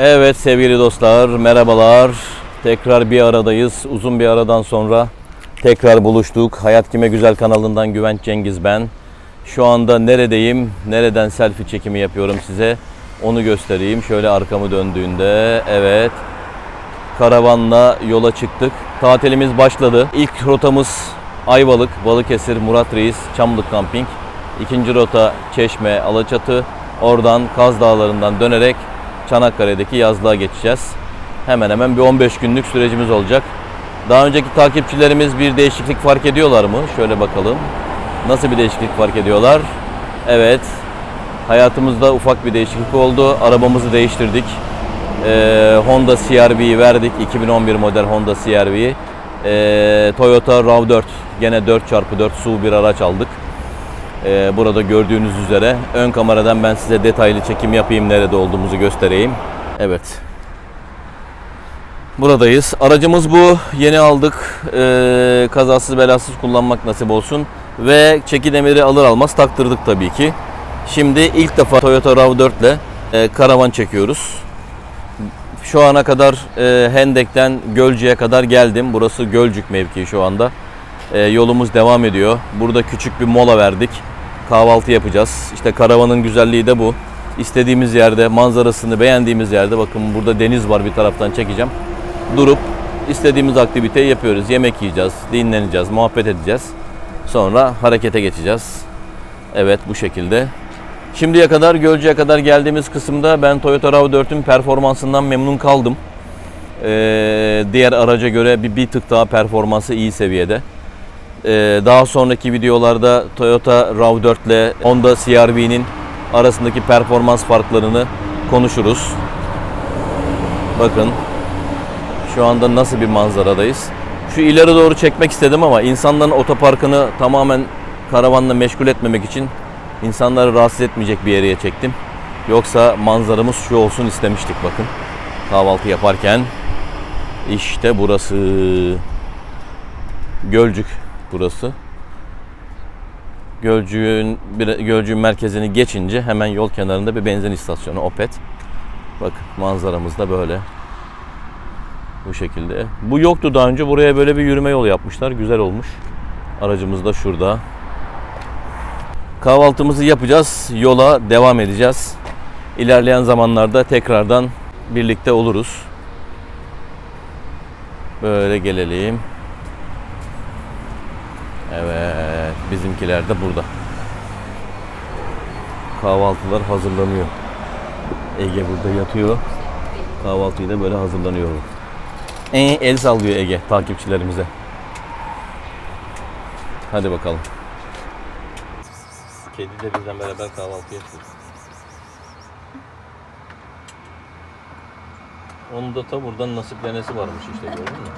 Evet sevgili dostlar, merhabalar. Tekrar bir aradayız. Uzun bir aradan sonra tekrar buluştuk. Hayat Kime Güzel kanalından Güvenç Cengiz ben. Şu anda neredeyim, nereden selfie çekimi yapıyorum size onu göstereyim. Şöyle arkamı döndüğünde, evet. Karavanla yola çıktık. Tatilimiz başladı. İlk rotamız Ayvalık, Balıkesir, Murat Reis, Çamlık Kamping. İkinci rota Çeşme, Alaçatı. Oradan Kaz Dağları'ndan dönerek Çanakkale'deki yazlığa geçeceğiz. Hemen hemen bir 15 günlük sürecimiz olacak. Daha önceki takipçilerimiz bir değişiklik fark ediyorlar mı? Şöyle bakalım. Nasıl bir değişiklik fark ediyorlar? Evet. Hayatımızda ufak bir değişiklik oldu. Arabamızı değiştirdik. Ee, Honda CR-V'yi verdik. 2011 model Honda CR-V'yi. Ee, Toyota RAV4 gene 4x4 SUV bir araç aldık. Ee, burada gördüğünüz üzere ön kameradan ben size detaylı çekim yapayım nerede olduğumuzu göstereyim. Evet. Buradayız. Aracımız bu. Yeni aldık. Ee, kazasız belasız kullanmak nasip olsun. Ve çeki demiri alır almaz taktırdık tabii ki. Şimdi ilk defa Toyota RAV4 ile e, karavan çekiyoruz. Şu ana kadar e, Hendek'ten Gölcük'e kadar geldim. Burası Gölcük mevkii şu anda. E, yolumuz devam ediyor. Burada küçük bir mola verdik. Kahvaltı yapacağız. İşte karavanın güzelliği de bu. İstediğimiz yerde, manzarasını beğendiğimiz yerde bakın burada deniz var bir taraftan çekeceğim. Durup istediğimiz aktiviteyi yapıyoruz. Yemek yiyeceğiz, dinleneceğiz, muhabbet edeceğiz. Sonra harekete geçeceğiz. Evet bu şekilde. Şimdiye kadar Gölcük'e kadar geldiğimiz kısımda ben Toyota RAV4'ün performansından memnun kaldım. Ee, diğer araca göre bir, bir tık daha performansı iyi seviyede. Ee, daha sonraki videolarda Toyota RAV4 ile Honda CR-V'nin arasındaki performans farklarını konuşuruz. Bakın şu anda nasıl bir manzaradayız. Şu ileri doğru çekmek istedim ama insanların otoparkını tamamen karavanla meşgul etmemek için insanları rahatsız etmeyecek bir yere çektim. Yoksa manzaramız şu olsun istemiştik bakın. Kahvaltı yaparken işte burası Gölcük burası. Gölcük'ün bir- Gölcük'ün merkezini geçince hemen yol kenarında bir benzin istasyonu Opet. Bak manzaramız da böyle. Bu şekilde. Bu yoktu daha önce. Buraya böyle bir yürüme yolu yapmışlar. Güzel olmuş. Aracımız da şurada. Kahvaltımızı yapacağız. Yola devam edeceğiz. İlerleyen zamanlarda tekrardan birlikte oluruz. Böyle gelelim. Evet, bizimkiler de burada. Kahvaltılar hazırlanıyor. Ege burada yatıyor. Kahvaltıyı da böyle hazırlanıyor. Ee, el sallıyor Ege takipçilerimize. Hadi bakalım. Kedi de bizden beraber kahvaltı yapıyor. Onun da ta buradan nasiplenesi varmış işte gördün mü?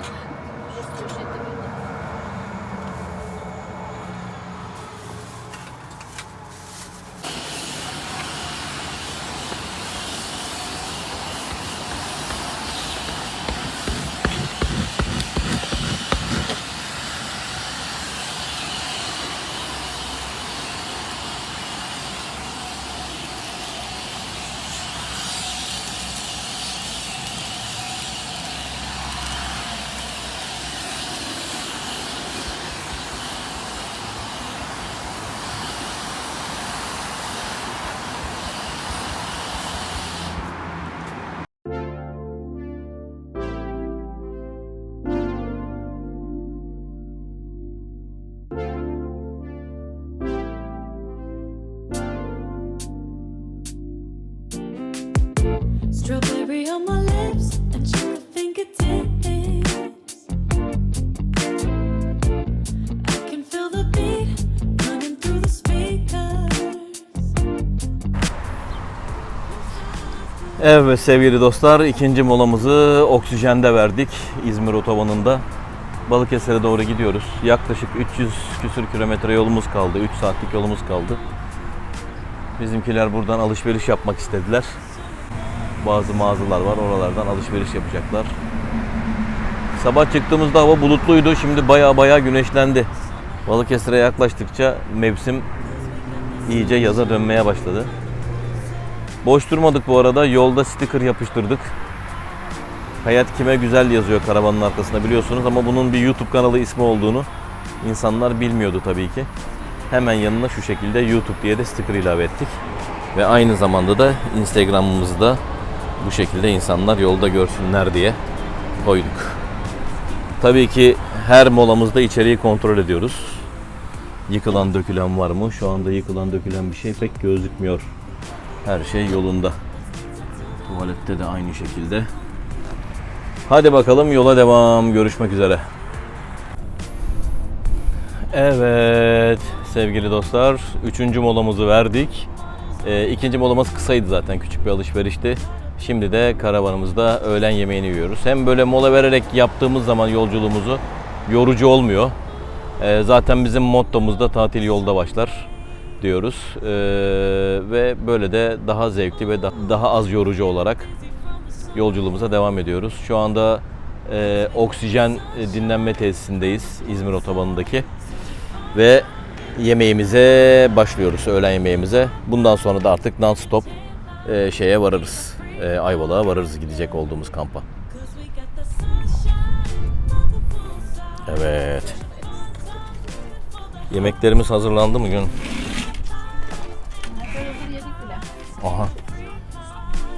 Evet sevgili dostlar ikinci molamızı oksijende verdik İzmir otobanında. Balıkesir'e doğru gidiyoruz. Yaklaşık 300 küsür kilometre yolumuz kaldı. 3 saatlik yolumuz kaldı. Bizimkiler buradan alışveriş yapmak istediler. Bazı mağazalar var oralardan alışveriş yapacaklar. Sabah çıktığımızda hava bulutluydu. Şimdi baya baya güneşlendi. Balıkesir'e yaklaştıkça mevsim iyice yaza dönmeye başladı. Boş durmadık bu arada. Yolda sticker yapıştırdık. Hayat kime güzel yazıyor karavanın arkasında biliyorsunuz ama bunun bir YouTube kanalı ismi olduğunu insanlar bilmiyordu tabii ki. Hemen yanına şu şekilde YouTube diye de sticker ilave ettik. Ve aynı zamanda da Instagram'ımızda bu şekilde insanlar yolda görsünler diye koyduk. Tabii ki her molamızda içeriği kontrol ediyoruz. Yıkılan dökülen var mı? Şu anda yıkılan dökülen bir şey pek gözükmüyor. Her şey yolunda. Tuvalette de aynı şekilde. Hadi bakalım yola devam. Görüşmek üzere. Evet sevgili dostlar. Üçüncü molamızı verdik. Ee, ikinci molamız kısaydı zaten. Küçük bir alışverişti. Şimdi de karavanımızda öğlen yemeğini yiyoruz. Hem böyle mola vererek yaptığımız zaman yolculuğumuzu yorucu olmuyor. Ee, zaten bizim mottomuz da tatil yolda başlar diyoruz. Ee, ve böyle de daha zevkli ve da- daha az yorucu olarak yolculuğumuza devam ediyoruz. Şu anda e, oksijen e, dinlenme tesisindeyiz İzmir otobanındaki ve yemeğimize başlıyoruz öğlen yemeğimize. Bundan sonra da artık non stop e, şeye varırız. E, Ayvalık'a varırız gidecek olduğumuz kampa. Evet. Yemeklerimiz hazırlandı mı gün? Aha.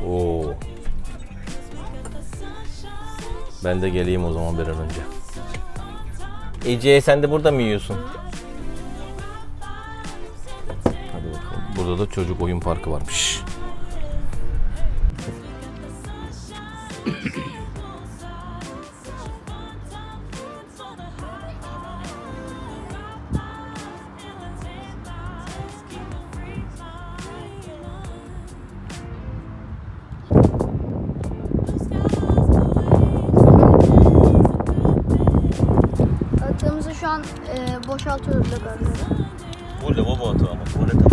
Oo. Ben de geleyim o zaman bir an önce. Ece sen de burada mı yiyorsun? Hadi bakalım. Burada da çocuk oyun parkı varmış. Boşaltıyoruz lagarları. Bu lavabo atağı ama tuvalet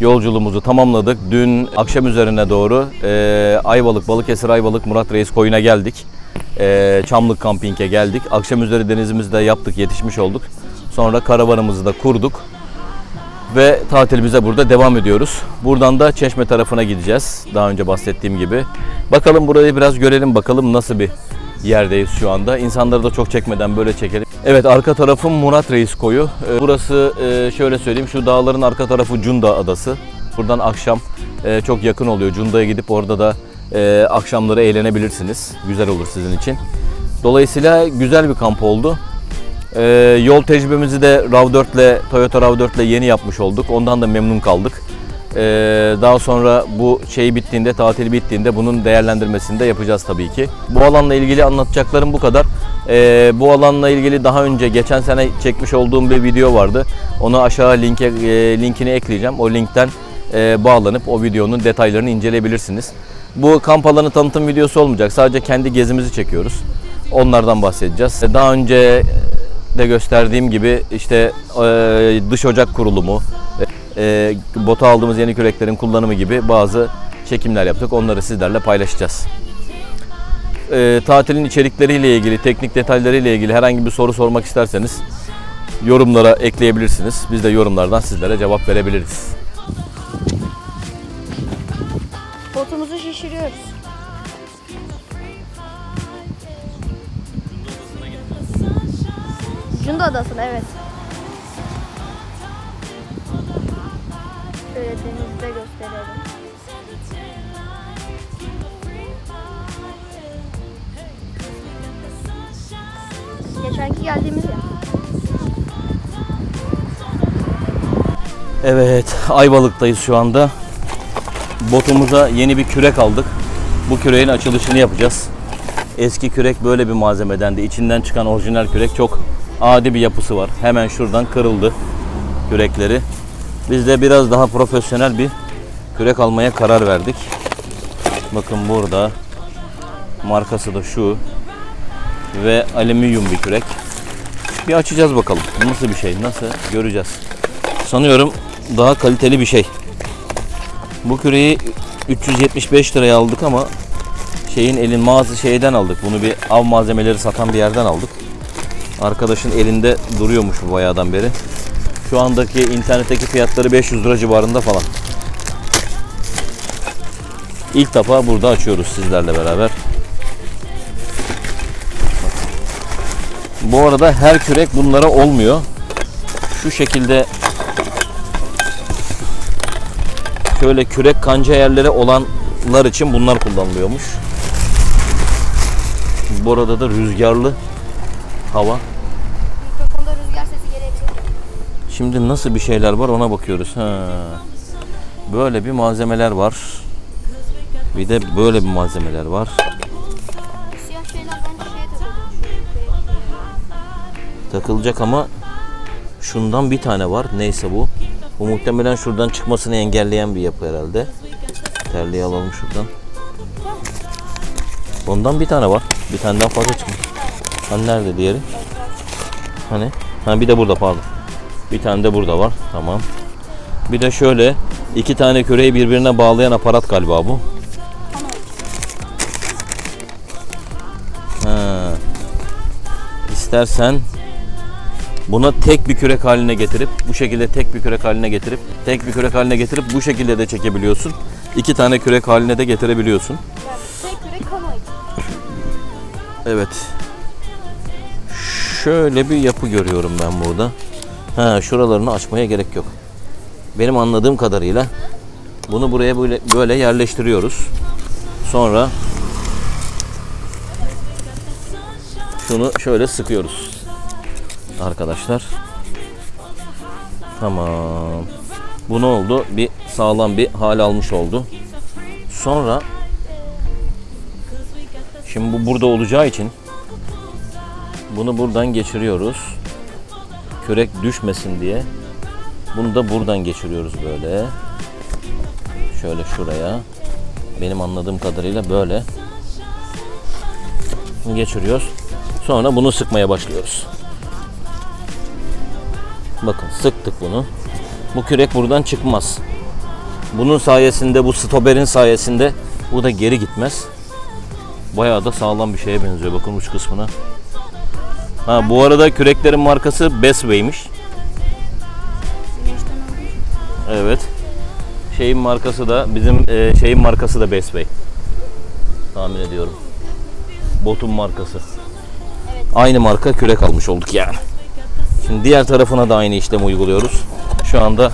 Yolculuğumuzu tamamladık. Dün akşam üzerine doğru e, Ayvalık, Balıkesir Ayvalık Murat Reis koyuna geldik. E, Çamlık Camping'e geldik. Akşam üzeri denizimizi de yaptık, yetişmiş olduk. Sonra karavanımızı da kurduk. Ve tatilimize burada devam ediyoruz. Buradan da Çeşme tarafına gideceğiz. Daha önce bahsettiğim gibi. Bakalım burayı biraz görelim bakalım nasıl bir yerdeyiz şu anda. İnsanları da çok çekmeden böyle çekelim. Evet arka tarafım Murat Reis koyu. Ee, Burası e, şöyle söyleyeyim şu dağların arka tarafı Cunda Adası. Buradan akşam e, çok yakın oluyor. Cunda'ya gidip orada da e, akşamları eğlenebilirsiniz. Güzel olur sizin için. Dolayısıyla güzel bir kamp oldu. Yol tecrübemizi de RAV4 ile Toyota RAV4 ile yeni yapmış olduk. Ondan da memnun kaldık. Ee, daha sonra bu şey bittiğinde, tatil bittiğinde bunun değerlendirmesini de yapacağız tabii ki. Bu alanla ilgili anlatacaklarım bu kadar. Ee, bu alanla ilgili daha önce geçen sene çekmiş olduğum bir video vardı. Onu aşağı linke e, linkini ekleyeceğim. O linkten e, bağlanıp o videonun detaylarını inceleyebilirsiniz. Bu kamp alanı tanıtım videosu olmayacak. Sadece kendi gezimizi çekiyoruz. Onlardan bahsedeceğiz. Daha önce de gösterdiğim gibi işte e, dış ocak kurulumu, e, e bota aldığımız yeni küreklerin kullanımı gibi bazı çekimler yaptık. Onları sizlerle paylaşacağız. E, tatilin içerikleriyle ilgili, teknik detaylarıyla ilgili herhangi bir soru sormak isterseniz yorumlara ekleyebilirsiniz. Biz de yorumlardan sizlere cevap verebiliriz. Botumuzu şişiriyoruz. Cunda Adası'na evet. Şöyle denizde gösterelim. Geçenki geldiğimiz yer. Evet, Ayvalık'tayız şu anda. Botumuza yeni bir kürek aldık. Bu küreğin açılışını yapacağız. Eski kürek böyle bir malzemedendi. İçinden çıkan orijinal kürek çok adi bir yapısı var. Hemen şuradan kırıldı kürekleri. Biz de biraz daha profesyonel bir kürek almaya karar verdik. Bakın burada markası da şu ve alüminyum bir kürek. Bir açacağız bakalım. Nasıl bir şey, nasıl göreceğiz. Sanıyorum daha kaliteli bir şey. Bu küreği 375 liraya aldık ama şeyin elin mağaza şeyden aldık. Bunu bir av malzemeleri satan bir yerden aldık. Arkadaşın elinde duruyormuş bu bayağıdan beri. Şu andaki internetteki fiyatları 500 lira civarında falan. İlk defa burada açıyoruz sizlerle beraber. Bu arada her kürek bunlara olmuyor. Şu şekilde şöyle kürek kanca yerleri olanlar için bunlar kullanılıyormuş. Bu arada da rüzgarlı hava. Mikrofonda rüzgar sesi gelebilir. Şimdi nasıl bir şeyler var ona bakıyoruz. Ha. Böyle bir malzemeler var. Bir de böyle bir malzemeler var. Siyah şeyler bence şeye takılıyor. Takılacak ama şundan bir tane var. Neyse bu. Bu muhtemelen şuradan çıkmasını engelleyen bir yapı herhalde. Terliği alalım şuradan. Ondan bir tane var. Bir taneden fazla çıkmış. Hani nerede diğeri? Hani? Ha bir de burada pardon. Bir tane de burada var. Tamam. Bir de şöyle iki tane küreği birbirine bağlayan aparat galiba bu. Ha. İstersen Buna tek bir kürek haline getirip bu şekilde tek bir kürek haline getirip tek bir kürek haline getirip bu şekilde de çekebiliyorsun. İki tane kürek haline de getirebiliyorsun. Tek kürek kano. Evet. Şöyle bir yapı görüyorum ben burada. Ha, şuralarını açmaya gerek yok. Benim anladığım kadarıyla bunu buraya böyle böyle yerleştiriyoruz. Sonra şunu şöyle sıkıyoruz. Arkadaşlar. Tamam. Bu ne oldu? Bir sağlam bir hal almış oldu. Sonra Şimdi bu burada olacağı için bunu buradan geçiriyoruz. Kürek düşmesin diye. Bunu da buradan geçiriyoruz böyle. Şöyle şuraya. Benim anladığım kadarıyla böyle. Geçiriyoruz. Sonra bunu sıkmaya başlıyoruz. Bakın sıktık bunu. Bu kürek buradan çıkmaz. Bunun sayesinde bu stoperin sayesinde bu da geri gitmez. Bayağı da sağlam bir şeye benziyor bakın uç kısmına. Ha bu arada küreklerin markası Bestway'miş. Evet. Şeyin markası da bizim e, şeyin markası da Bestway. Tahmin ediyorum. Botun markası. Aynı marka kürek almış olduk yani. Şimdi diğer tarafına da aynı işlemi uyguluyoruz. Şu anda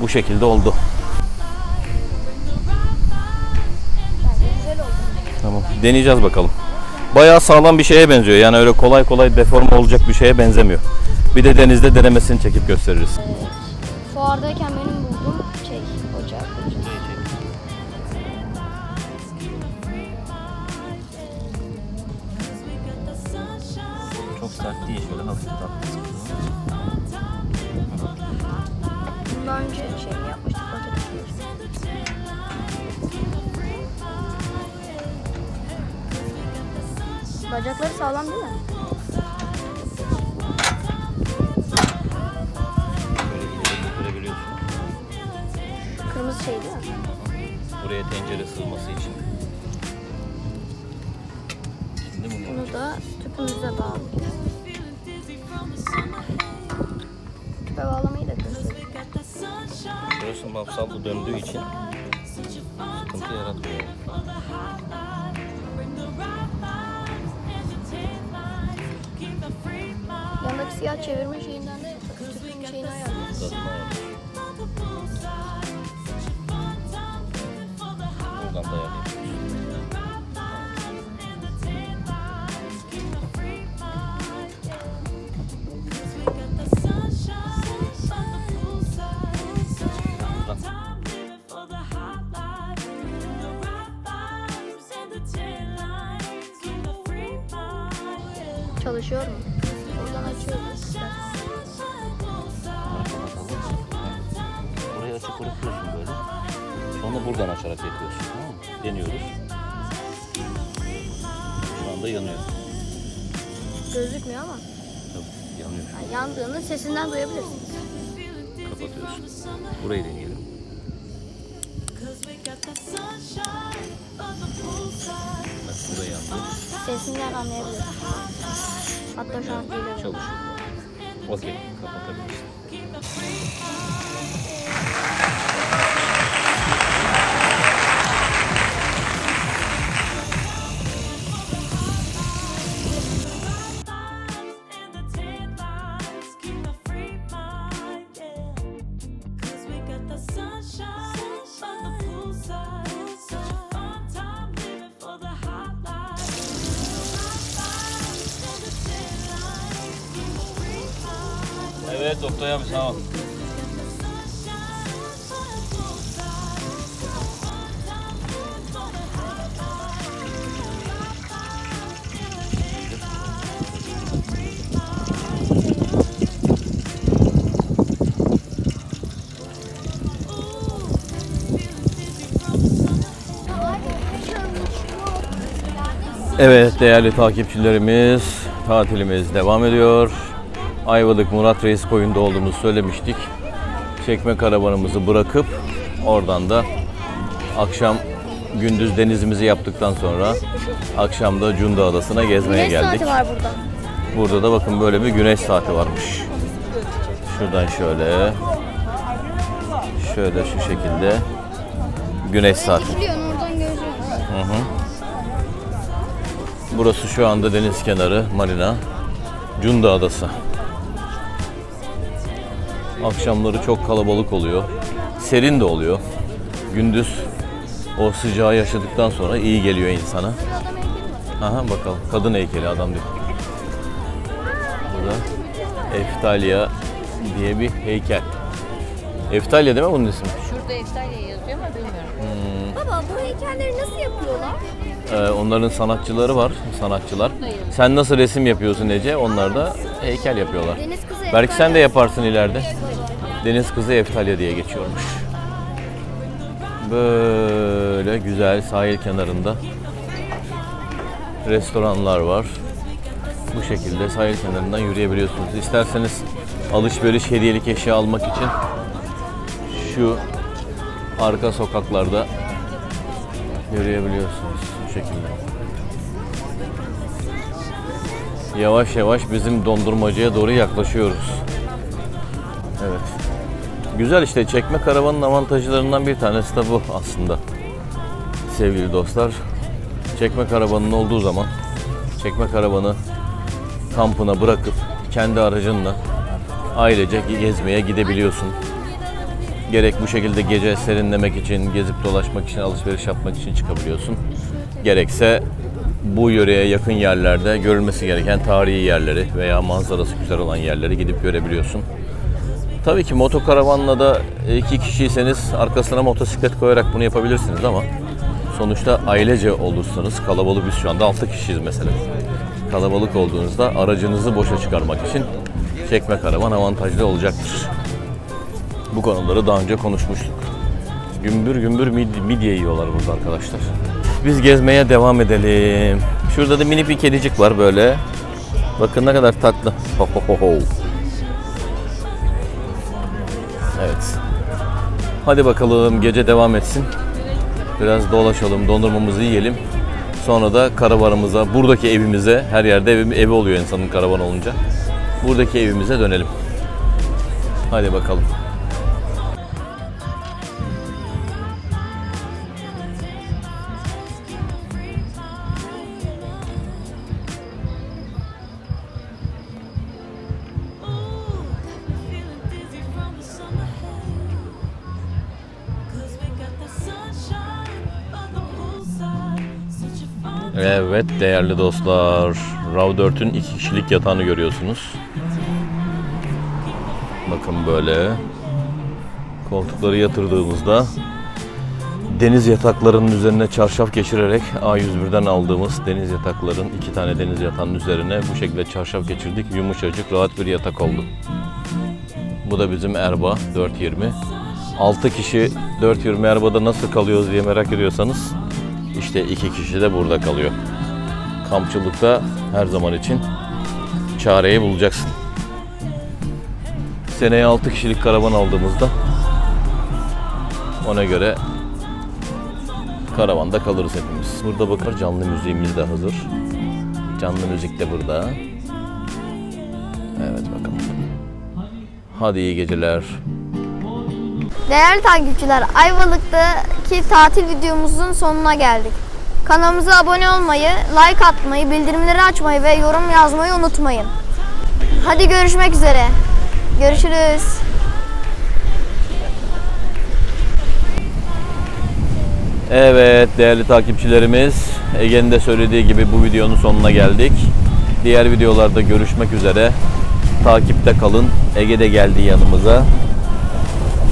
bu şekilde oldu. Tamam. Deneyeceğiz bakalım. Bayağı sağlam bir şeye benziyor. Yani öyle kolay kolay deforme olacak bir şeye benzemiyor. Bir de denizde denemesini çekip gösteririz. Fuardayken benim bulduğum şey ocağı. Çok sert değil. Şöyle hafif tatlı. Bundan önce şey mi Bacakları sağlam değil mi? Kırmızı şey değil mi? Buraya tencere sığması için. Şimdi bunu Bunu da tüpümüze bağlayacağız. Tüpe bağlamayı da göstereyim. Şurası mafsallı döndüğü için sıkıntı yaratmıyor. Siyah çevirme şeyinden de tüpün şeyini ayarlıyor. The poolside. Bak burayı yandı. Sesinden anlayabilirsiniz. Hatta şu an geliyor. Çalışıyor. Okey. Kapatabilirsin. Doktor abi sağ ol. Evet değerli takipçilerimiz tatilimiz devam ediyor. Ayvalık Murat Reis koyunda olduğumuzu söylemiştik. Çekme karavanımızı bırakıp oradan da akşam gündüz denizimizi yaptıktan sonra akşam da Cunda Adası'na gezmeye Güneş geldik. saati var burada. Burada da bakın böyle bir güneş saati varmış. Şuradan şöyle şöyle şu şekilde güneş saati. Oradan gözüküyor. Burası şu anda deniz kenarı marina. Cunda Adası. Akşamları çok kalabalık oluyor. Serin de oluyor. Gündüz o sıcağı yaşadıktan sonra iyi geliyor insana. Aha bakalım. Kadın heykeli adam değil. Burada Eftalya diye bir heykel. Eftalya değil mi bunun ismi? Şurada Eftalya yazıyor ama bilmiyorum. Baba bu heykelleri nasıl yapıyorlar? Ee, onların sanatçıları var, sanatçılar. Sen nasıl resim yapıyorsun Ece? Onlar da heykel yapıyorlar. Deniz kızı Belki sen de yaparsın ileride. Deniz kızı Eftalya diye geçiyormuş. Böyle güzel sahil kenarında restoranlar var. Bu şekilde sahil kenarından yürüyebiliyorsunuz. İsterseniz alışveriş hediyelik eşya almak için şu arka sokaklarda yürüyebiliyorsunuz bu şekilde. Yavaş yavaş bizim dondurmacıya doğru yaklaşıyoruz. Güzel işte çekme karavanın avantajlarından bir tanesi de bu aslında. Sevgili dostlar. Çekme karavanın olduğu zaman çekme karavanı kampına bırakıp kendi aracınla ailece gezmeye gidebiliyorsun. Gerek bu şekilde gece serinlemek için, gezip dolaşmak için, alışveriş yapmak için çıkabiliyorsun. Gerekse bu yöreye yakın yerlerde görülmesi gereken tarihi yerleri veya manzarası güzel olan yerleri gidip görebiliyorsun. Tabii ki motokaravanla da iki kişiyseniz arkasına motosiklet koyarak bunu yapabilirsiniz ama sonuçta ailece olursanız kalabalık biz şu anda 6 kişiyiz mesela. Kalabalık olduğunuzda aracınızı boşa çıkarmak için çekme karavan avantajlı olacaktır. Bu konuları daha önce konuşmuştuk. Gümbür gümbür mid- midye yiyorlar burada arkadaşlar. Biz gezmeye devam edelim. Şurada da mini bir kedicik var böyle. Bakın ne kadar tatlı. Ho ho ho ho. Evet. Hadi bakalım gece devam etsin. Biraz dolaşalım, dondurmamızı yiyelim. Sonra da karavanımıza, buradaki evimize, her yerde evi, evi oluyor insanın karavan olunca. Buradaki evimize dönelim. Hadi bakalım. Evet değerli dostlar. RAV4'ün iki kişilik yatağını görüyorsunuz. Bakın böyle. Koltukları yatırdığımızda deniz yataklarının üzerine çarşaf geçirerek A101'den aldığımız deniz yatakların iki tane deniz yatağının üzerine bu şekilde çarşaf geçirdik. Yumuşacık rahat bir yatak oldu. Bu da bizim Erba 420. 6 kişi 420 Erba'da nasıl kalıyoruz diye merak ediyorsanız işte iki kişi de burada kalıyor. Kampçılıkta her zaman için çareyi bulacaksın. Seneye 6 kişilik karavan aldığımızda ona göre karavanda kalırız hepimiz. Burada bakar canlı müziğimiz de hazır. Canlı müzik de burada. Evet bakalım. Hadi iyi geceler. Değerli takipçiler, Ayvalık'taki tatil videomuzun sonuna geldik. Kanalımıza abone olmayı, like atmayı, bildirimleri açmayı ve yorum yazmayı unutmayın. Hadi görüşmek üzere. Görüşürüz. Evet değerli takipçilerimiz Ege'nin de söylediği gibi bu videonun sonuna geldik. Diğer videolarda görüşmek üzere. Takipte kalın. Ege de geldi yanımıza.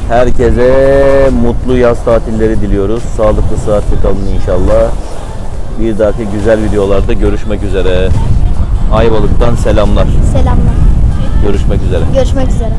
Herkese mutlu yaz tatilleri diliyoruz. Sağlıklı sıhhatli kalın inşallah. Bir dahaki güzel videolarda görüşmek üzere. Ayvalık'tan selamlar. Selamlar. Görüşmek üzere. Görüşmek üzere.